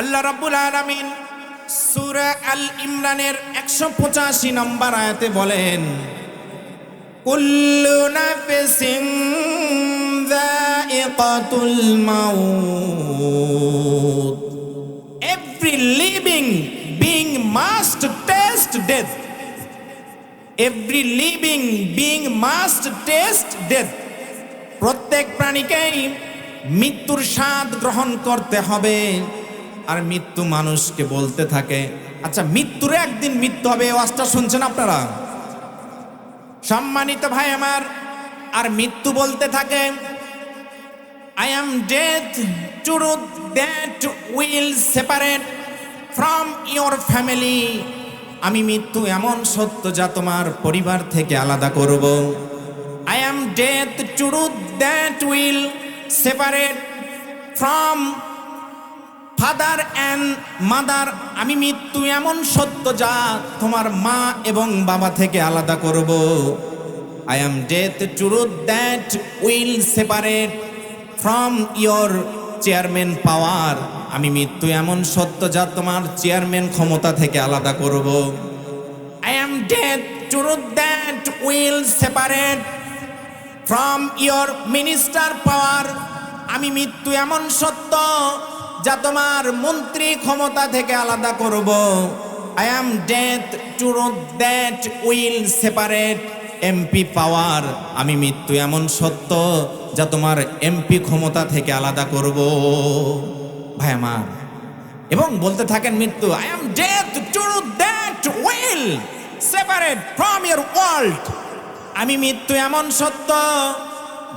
আল্লাহ রাব্বুল আলামিন সূরা আল ইমরানের 185 নম্বর আয়াতে বলেন, কুল্লু নাফসিন যায়িকাতুল মাউত। Every living being must taste death every living being must taste death প্রত্যেক প্রাণীকেই মৃত্যুর স্বাদ গ্রহণ করতে হবে। আর মৃত্যু মানুষকে বলতে থাকে আচ্ছা মৃত্যুরে একদিন মৃত্যু হবে ওয়াজটা শুনছেন আপনারা? সম্মানিত ভাই আমার, আর মৃত্যু বলতে থাকে I am death truth that will separate from your family আমি মৃত্যু এমন সত্য যা তোমার পরিবার থেকে আলাদা করব। I am death truth that will separate from father and mother, আমি মৃত্যু এমন সত্য যা তোমার মা এবং বাবা থেকে আলাদা করব। I am death truth that will separate from your chairman power আমি মৃত্যু এমন সত্য যা তোমার চেয়ারম্যান ক্ষমতা থেকে আলাদা করব। I am death truth that will separate from your minister power আমি মৃত্যু এমন সত্য যা তোমার মন্ত্রী ক্ষমতা থেকে আলাদা করব। I am death to that will separate MP power আমি মৃত্যু এমন সত্য যা তোমার এমপি ক্ষমতা থেকে আলাদা করব। ভাই আমার, এবং বলতে থাকেন মৃত্যু। I am death to that will separate from your world আমি মৃত্যু এমন সত্য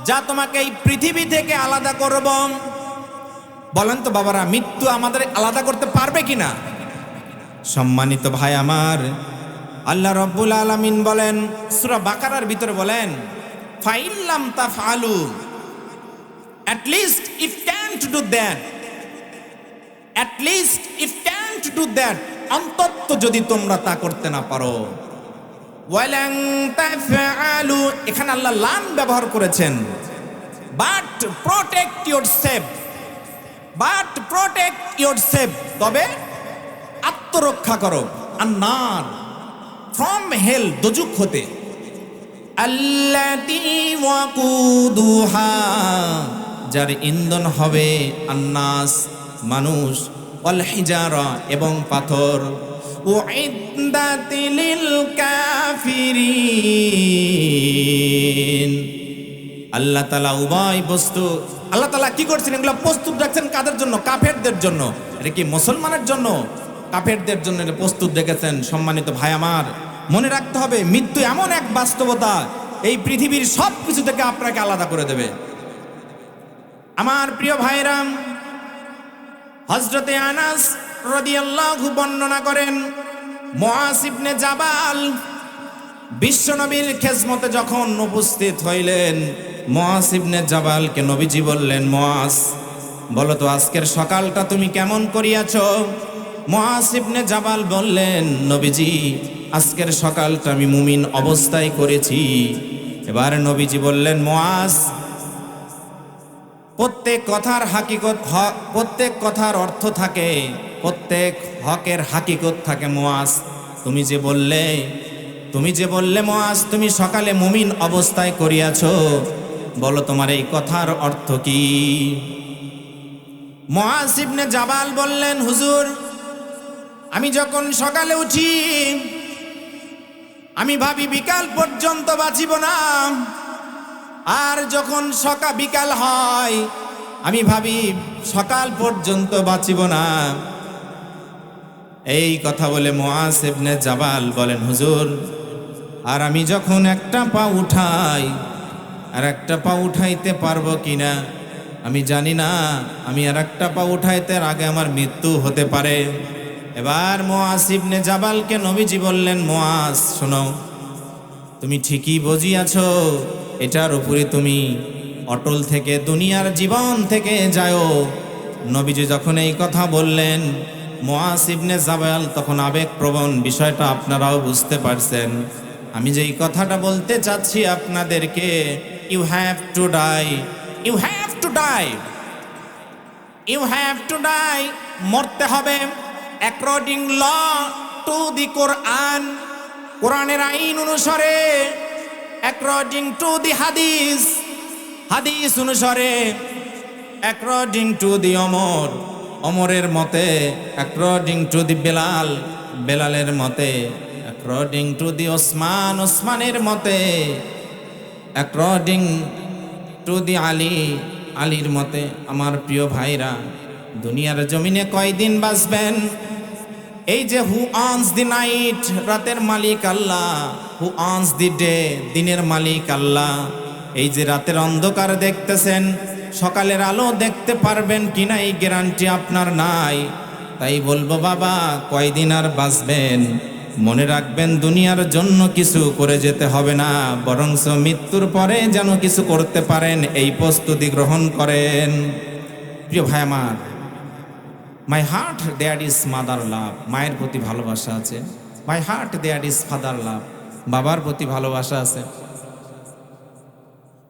যা তোমাকে এই পৃথিবী থেকে আলাদা করব। বলেন তো বাবারা, মৃত্যু আমাদের আলাদা করতে পারবে কিনা? সম্মানিত ভাই আমার, আল্লাহ রব্বুল আলামিন বলেন, সূরা বাকারার ভিতরে বলেন ফাইল্লাম at least if can to do that, at least if can to do that, অন্তত যদি তোমরা তা করতে না পারো। এখানে আল্লাহ লান ব্যবহার করেছেন। But protect your safe but protect your safe তবে আত্মরক্ষা করো। আর নার ফ্রম হেল দজুক হতে যার ইন্ধন হবে আন্নাস, মানুষ অল হিজারা এবং পাথর। লিল কাফিরিন। আল্লাহ তালা উভয় বস্তু আল্লাহ তালা কি করছেন? এগুলো প্রস্তুত রাখছেন কাদের জন্য? কাফেরদের জন্য। এটা কি মুসলমানের জন্য? কাফেরদের জন্য প্রস্তুত রেখেছেন সম্মানিত ভাই আমার। মনে রাখতে হবে, মৃত্যু এমন এক বাস্তবতা, এই পৃথিবীর সব কিছু থেকে আপনাকে আলাদা করে দেবে। আমার প্রিয় ভাইরাম হজরতে আনাস বর্ণনা করেন মুআসিবনে জাবাল বিশ্বনবীর খেজমতে যখন উপস্থিত হইলেন মহাসিবনে জাবালকে নবীজি বললেন মহাস বলো তো আজকের সকালটা তুমি কেমন করিয়াছ? মহাসিবনে জাবাল বললেন, নবীজি, আজকের সকালটা আমি মুমিন অবস্থায় করেছি। এবার নবীজি বললেন মহাস প্রত্যেক কথার হাকিকত প্রত্যেক কথার অর্থ থাকে, প্রত্যেক হকের হাকিকত থাকে মোয়াজ তুমি যে বললে, তুমি যে বললে মোয়াজ তুমি সকালে মুমিন অবস্থায় করিয়াছ। বলো তোমার এই কথার অর্থ কি? মোয়াজ ইবনে জাবাল বললেন, হুজুর, আমি যখন সকালে উঠি, আমি ভাবি বিকাল পর্যন্ত বাঁচিব না। আর যখন সকাল বিকাল হয়, আমি ভাবি সকাল পর্যন্ত বাঁচিব না। এই কথা বলে মোয়াস ইবনে জাবাল বলেন, হুজুর, আর আমি যখন একটা পা উঠাই আর একটা পা উঠাইতে পারব কিনা? আমি জানি না, আমি আর একটা পা উঠাইতে আগে আমার মৃত্যু হতে পারে। এবার মোয়াস ইবনে জাবালকে নবীজি বললেন মোয়াস শোনো, তুমি ঠিকই বুঝিয়াছ, এটার উপরে তুমি অটল থেকে, দুনিয়ার জীবন থেকে যাও নবীজি যখন এই কথা বললেন মোয়াসিবনে জাবাল তখন আবেগপ্রবণ বিষয়টা আপনারাও বুঝতে পারছেন। আমি যেই কথাটা বলতে চাচ্ছি আপনাদেরকে you have to die you have to die you have to die মরতে হবে। অ্যাকর্ডিং ল টু দি কোরআন কোরআনের আইন অনুসারে অ্যাকর্ডিং টু দি হাদিস হাদিস অনুসারে অ্যাকর্ডিং টু দি অমর, অমরের মতে অ্যাকর্ডিং টু দি বেলাল, বেলালের মতে অ্যাকর্ডিং টু দি ওসমান, ওসমানের মতে অ্যাকর্ডিং টু দি আলী, আলীর মতে, আমার প্রিয় ভাইরা, দুনিয়ার জমিনে কয়দিন বাঁচবেন? এই যে হু আনস দি নাইট রাতের মালিক আল্লাহ। হু আনস দি ডে দিনের মালিক আল্লাহ। এই যে, রাতের অন্ধকার দেখতেছেন, সকালের আলো দেখতে পারবেন কিনা এই গ্যারান্টি আপনার নাই। তাই বলব, বাবা, কয়দিন আর বাঁচবেন? মনে রাখবেন, দুনিয়ার জন্য কিছু করে যেতে হবে না বরংস মৃত্যুর পরে যেন কিছু করতে পারেন, এই প্রস্তুতি গ্রহণ করেন। প্রিয় ভাই আমার my heart there is mother love মায়ের প্রতি ভালোবাসা আছে। My heart there is father love বাবার প্রতি ভালোবাসা আছে।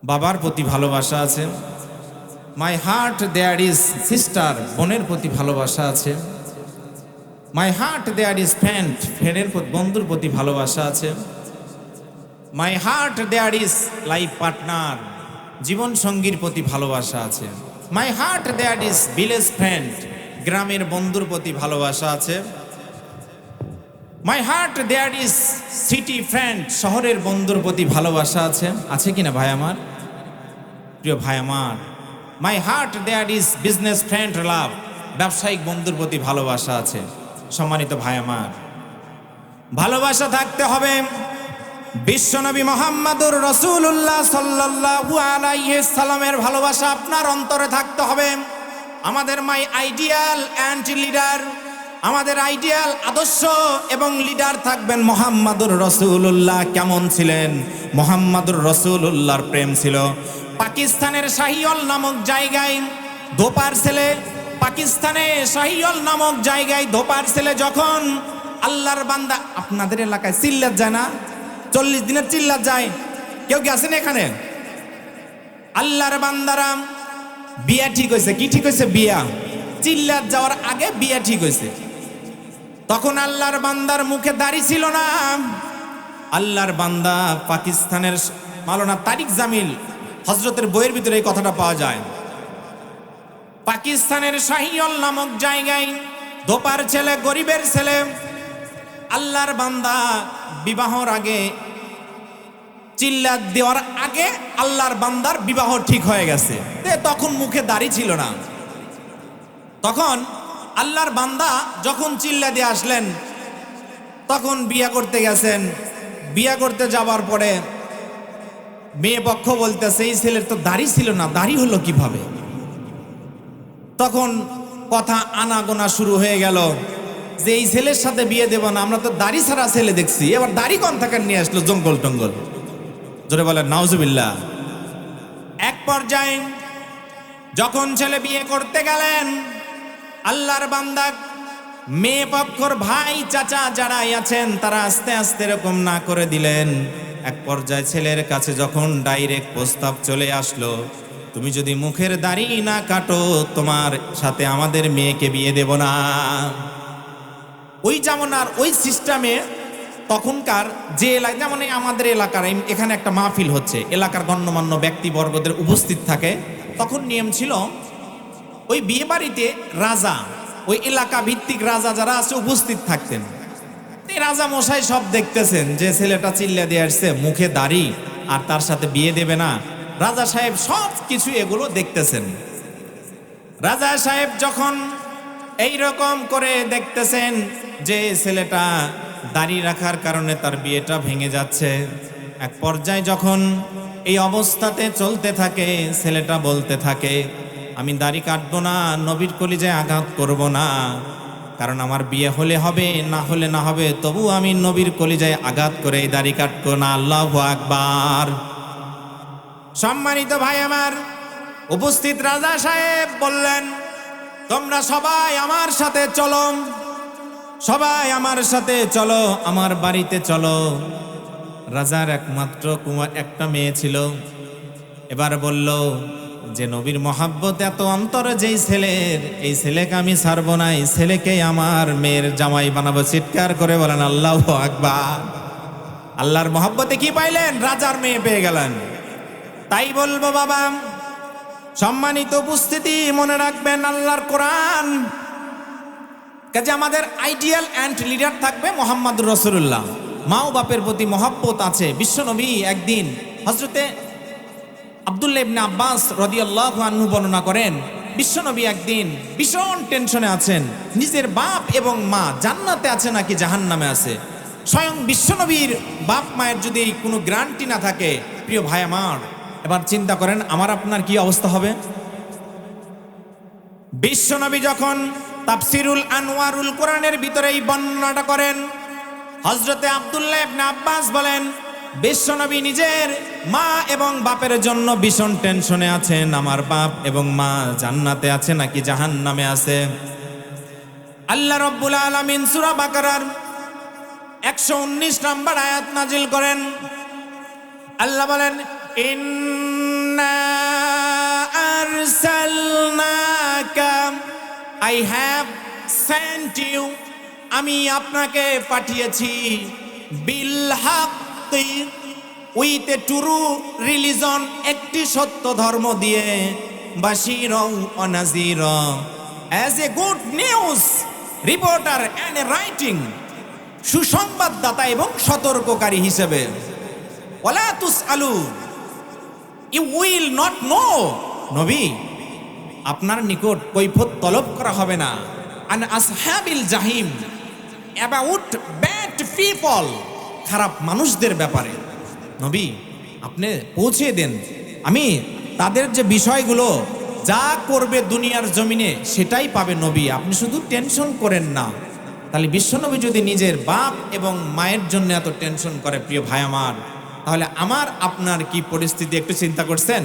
বাবার প্রতি ভালোবাসা আছে। My heart there is sister বোনের প্রতি ভালোবাসা আছে। My heart there is friend ফ্যানের বন্ধুর প্রতি ভালোবাসা আছে। My heart there is life partner জীবন সঙ্গীর প্রতি ভালোবাসা আছে। My heart there is village friend গ্রামের বন্ধুর প্রতি ভালোবাসা আছে। My heart there is city friend শহরের বন্ধুর প্রতি ভালোবাসা আছে। আছে কিনা ভাই আমার? প্রিয় ভাই আমার। My heart there is business friend love ব্যবসায়িক বন্ধুর প্রতি ভালোবাসা আছে। সম্মানিত ভাই আমার। ভালোবাসা থাকতে হবে বিশ্বনবী মোহাম্মদুর রসুল্লাহ সাল্লাল্লাহু আলাইহি সাল্লামের ভালোবাসা আপনার অন্তরে থাকতে হবে। আমাদের মাই আইডিয়াল অ্যান্ড লিডার, আমাদের আইডিয়াল আদর্শ এবং লিডার থাকবেন মোহাম্মদুর রসুল্লাহ কেমন ছিলেন? মোহাম্মদুর রসুল্লাহর প্রেম ছিল। পাকিস্তানের শাহিওল নামক জায়গায় দোপার ছেলে পাকিস্তানে শাহিওল নামক জায়গায় ধোপার ছেলে যখন আল্লাহর বান্দা, আপনাদের এলাকায় চিল্লাত যায় না? চল্লিশ দিনের চিল্লাত যায়। কেউ কি আছেন এখানে? আল্লাহর বান্দারাম বিয়া ঠিক হয়েছে। কি ঠিক হয়েছে বিয়া? চিল্লাত যাওয়ার আগে বিয়া ঠিক হয়েছে। তখন আল্লাহর বান্দার মুখে দাড়ি ছিল না। আল্লাহর বান্দা পাকিস্তানের মালনা তারিক জামিল হজরতের বইয়ের ভিতরে এই কথাটা পাওয়া যায়। পাকিস্তানের শাহিয়ল নামক জায়গায় দোপার ছেলে, গরিবের ছেলে, আল্লাহর বান্দা বিবাহর আগে চিল্লা দেওয়ার আগে আল্লাহর বান্দার বিবাহ ঠিক হয়ে গেছে। তখন মুখে দাড়ি ছিল না। তখন আল্লাহর বান্দা যখন চিল্লা দিয়ে আসলেন, তখন বিয়া করতে গেছেন। বিয়া করতে যাওয়ার পরে মেয়ে পক্ষ বলতেছে, এই ছেলের তো দাড়ি ছিল না, দাড়ি হলো কীভাবে? তখন কথা আনাগোনা শুরু হয়ে গেল। যে এই ছেলের সাথে বিয়ে দেব না, আমরা তো দাড়ি ছাড়া ছেলে দেখছি। এবার দাড়ি কন থাকার নিয়ে আসলো জঙ্গল টঙ্গল? জোরে বলেন, নাউজুবিল্লাহ। এক পর্যায়ে যখন ছেলে বিয়ে করতে গেলেন, আল্লাহর বান্দা মেয়ে পক্ষর ভাই, চাচা যারাই আছেন, তারা আস্তে আস্তে এরকম না করে দিলেন। এক পর্যায়ে ছেলের কাছে যখন ডাইরেক্ট প্রস্তাব চলে আসলো তুমি যদি মুখের দাড়ি না কাটো, তোমার সাথে আমাদের মেয়েকে বিয়ে দেব না। ওই যেমন আর ওই সিস্টেমে তখনকার যে এলাকা যেমন আমাদের এলাকার এখানে একটা মাহফিল হচ্ছে, এলাকার গণ্যমান্য ব্যক্তিবর্গদের উপস্থিত থাকে, তখন নিয়ম ছিল ওই বিয়ে বাড়িতে রাজা, ওই এলাকা ভিত্তিক রাজা যারা আছে উপস্থিত থাকতেন। রাজা মশাই সব দেখতেছেন যে ছেলেটা চিল্লা দিয়ে আসছে, মুখে দাড়ি, আর তার সাথে বিয়ে দেবে না। রাজা সাহেব সব কিছু এগুলো দেখতেছেন। রাজা সাহেব যখন এই রকম করে দেখতেছেন যে ছেলেটা দাড়ি রাখার কারণে তার বিয়েটা ভেঙে যাচ্ছে, এক পর্যায়ে যখন এই অবস্থাতে চলতে থাকে, ছেলেটা বলতে থাকে, আমি দাড়ি কাটবো না, নবীর কলিজায় আঘাত করব না, কারণ আমার বিয়ে হলে হবে, না হলে না হবে, তবু আমি নবীর কলিজায় আঘাত করে এই দাড়ি কাটবো না, আল্লাহ আকবার। সম্মানিত ভাই আমার, উপস্থিত রাজা সাহেব বললেন, তোমরা সবাই আমার সাথে চলো, সবাই আমার সাথে চলো, আমার বাড়িতে চলো। রাজার একমাত্র কুমার একটা মেয়ে ছিল। এবার বলল, যে নবীর মহাব্বত এত অন্তরে যেই ছেলের, এই ছেলেকে আমি ছাড়বো না, এই ছেলেকে আমার মেয়ের জামাই বানাবো। চিৎকার করে বলেন, আল্লাহ আকবার। আল্লাহর মহাব্বতে কি পাইলেন? রাজার মেয়ে পেয়ে গেলেন। তাই বলব বাবা, সম্মানিত উপস্থিতি মনে রাখবেন আল্লাহর কোরআন। কাজে আমাদের আইডিয়াল অ্যান্ড লিডার থাকবে মোহাম্মদ রসুল্লাহ মা ও বাপের প্রতি মহাব্বত আছে। বিশ্বনবী একদিন হজরতে আবদুল্লাহ ইবনে আব্বাস রদিয়াল্লাহু আনহু বর্ণনা করেন বিশ্বনবী একদিন ভীষণ টেনশনে আছেন। নিজের বাপ এবং মা জান্নাতে আছে নাকি জাহান্নামে আছে? স্বয়ং বিশ্বনবীর বাপ মায়ের যদি কোনো গ্যারান্টি না থাকে, প্রিয় ভাই আমার এবার চিন্তা করেন, আমার আপনার কি অবস্থা হবে? বিশ্বনবী যখন তাফসিরুল আনোয়ারুল কোরআনের ভিতরে এই বর্ণনাটা করেন হজরতে আব্দুল্লাহ ইবনে আব্বাস বলেন বিশ্বনবী নিজের মা এবং বাপের জন্য ভীষণ টেনশনে আছেন, আমার বাপ এবং মা জান্নাতে আছে নাকি জাহান্নামে আছে? আল্লাহ রব্বুল আলামিন সূরা বাকারার একশো উনিশ নম্বর আয়াত নাজিল করেন। আল্লাহ বলেন ইন্না আরসালনাকা আই হ্যাভ সেন্ট ইউ আমি আপনাকে পাঠিয়েছি। বিল হাক্কি উইথ এ টুরু রিলিজন একটি সত্য ধর্ম দিয়ে বাশির অনাজির as a good news reporter and writing সুসংবাদদাতা এবং সতর্ককারী হিসেবে। ওলা তুস আলু ইউ উইল নট নো নবী, আপনার নিকট কৈফত তলব করা হবে না। আন আসহাবিল জাহিম অ্যাবাউট ব্যাড পিপল খারাপ মানুষদের ব্যাপারে। নবী, আপনি পৌঁছে দেন। আমি তাদের যে বিষয়গুলো, যা করবে দুনিয়ার জমিনে, সেটাই পাবে নবী। আপনি শুধু টেনশন করেন না। তাহলে বিশ্বনবী যদি নিজের বাপ এবং মায়ের জন্য এত টেনশন করে, প্রিয় ভাই আমার তাহলে আমার আপনার কি পরিস্থিতি একটু চিন্তা করছেন?